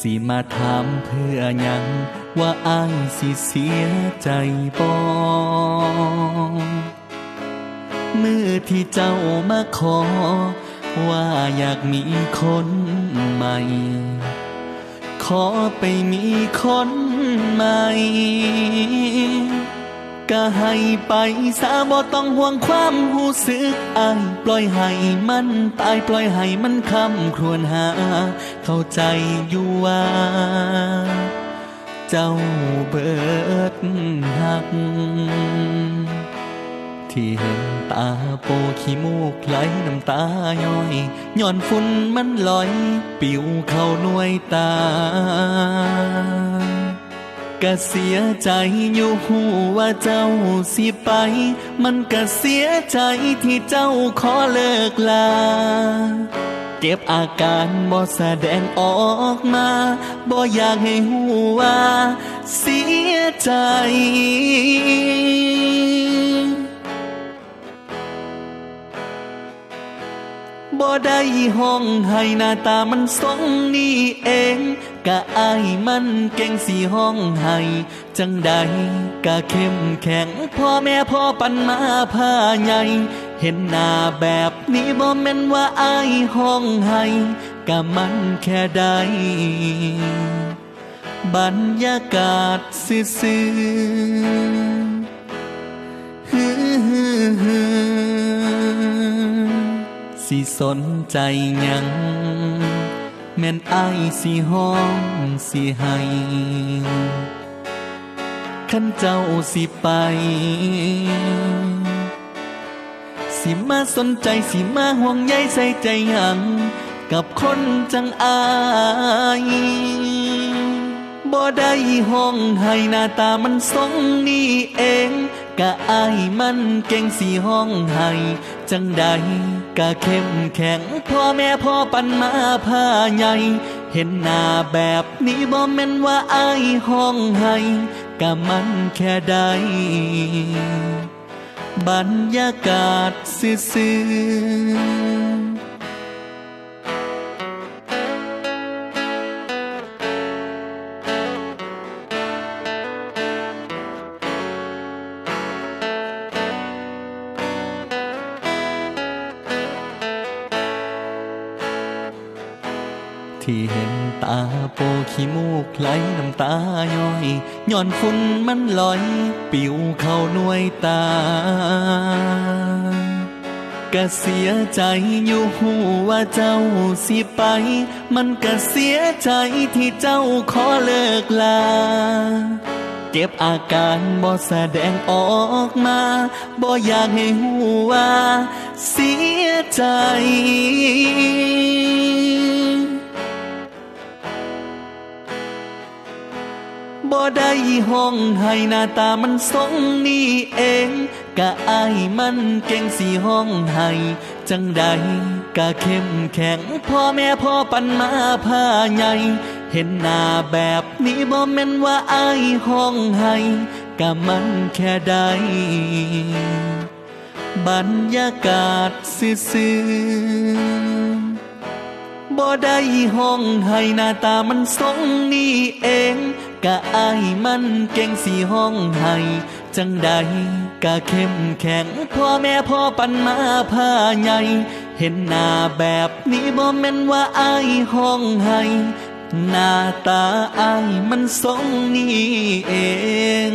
สิมาถามเพื่อยัง ว่าอายสิเสียใจบ่มือที่เจ้ามาขอ ว่าอยากมีคนใหม่ ขอไปมีคนใหม่ ก็ให้ไปสาบ่ต้องห่วงความรู้สึกอายปล่อยให้มันตายปล่อยให้มันคำครวญหา เข้าใจอยู่ว่า เจ้าเบิดหัก ที่เห็นตาโปขี้มูกไหลน้ำตาย้อยย้อนฝุ่นมันลอย ปิวเข้าหน่วยตา ก็เสียใจอยู่หูว่าเจ้าสิไป มันก็เสียใจที่เจ้าขอเลิกลา เก็บอาการบ่แสดงออกมาบ่อยากให้หูว่า เสียใจ ได้ห้องให้หน้าตามันทรงนี่เองกะอายมันเก่งสีห้องให้จังใดกะเข้มแข็งพ่อแม่พ่อปันมาผ้าใหญ่เห็นหน้าแบบนี้บ่แม่นว่าอายห้องให้กะมันแค่ใดบรรยากาศซื่อๆฮือๆ สิสนใจยัง แม่นไอสิห้องสิให้ขันเจ้าสิไป สิมาสนใจสิมาห่วงใยใส่ใจยัง กับคนจังอาย บ่ได้ห้องให้หน้าตามันทรงนี่เองกะอายมันเก่งสีห้องให้จังใดกะเข้มแข็งพ่อแม่พ่อปันมาผ้าใหญ่เห็นหน้าแบบนี้บ่แม่นว่าอายห้องให้กะมันแค่ใดบรรยากาศซื่อ ที่เห็นตาโปขี้มูกไหลน้ำตาย้อยย้อนฝุ่นมันลอย ปิวเข้าหน่วยตาก็เสียใจอยู่หูว่าเจ้าสิไป มันก็เสียใจที่เจ้าขอเลิกลา เก็บอาการบ่แสดงออกมา บ่อยากให้หูว่า เสียใจ ได้ห้องให้หน้าตามันทรงนี่เองกะอายมันเก่งสีห้องให้จังใดกะเข้มแข็งพ่อแม่พ่อปันมาผ้าใหญ่เห็นหน้าแบบนี้บ่แม่นว่าอายห้องให้กะมันแค่ใดบรรยากาศซื่อบ่ได้ห้องให้หน้าตามันทรงนี่เอง กะอายมันเก่งสีห้องให้จังใดกะเข้มแข็งพ่อแม่พ่อปันมาผ้าใหญ่เห็นหน้าแบบนี้บ่แม่นว่าอายห้องให้หน้าตาอายมันทรงนี่เอง